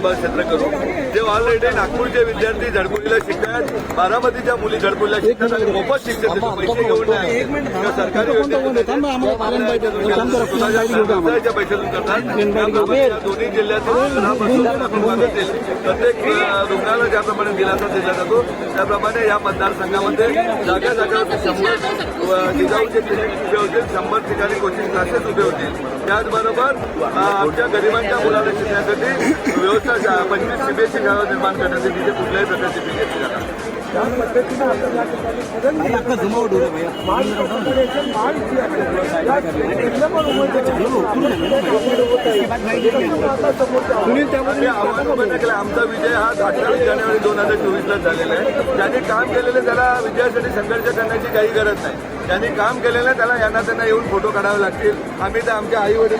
प्रभाव क्षेत्र करू. जे ऑलरेडी नागपूरचे विद्यार्थी झडपुरीला शिकतात बारामतीच्या मुली झडपुरीला शिकतात आणि मोफत शिक्षण पैसे घेऊन नाही सरकारी योजनेतून स्वतःच्या पैशातून करतात. दोन्ही जिल्ह्यातून. प्रत्येक अ, रुग्णाला ज्याप्रमाणे दिलासा दिला जातो त्याप्रमाणे या मतदारसंघामध्ये जागा जागा शंभर जिजाऊचे क्लिनिक उभे होतील शंभर ठिकाणी कोचिंग क्लासेस उभे होतील. त्याचबरोबर आमच्या गरिबांच्या मुलाला शिकण्यासाठी व्यवस्था पंचवीस सीबीएसई शाळा निर्माण करण्यासाठी तिथे कुठल्याही प्रकारची फी घेतली जाणार त्या पद्धतीनं आपल्या या ठिकाणी सगळ्यांनी माल कॉर्पोरेशन माल जी आहे त्या जिल्ह्या पण उमेदवारी होत आव्हान उभं केलं आमचा विजय हा अठ्ठावीस जानेवारी दोन हजार चोवीसला झालेला आहे. ज्यांनी काम केलेलं त्याला विजयासाठी संघर्ष करण्याची काही गरज नाही. ज्यांनी काम केलेलं त्याला यांना त्यांना येऊन फोटो काढावे लागतील. आम्ही तर आमच्या आई वडील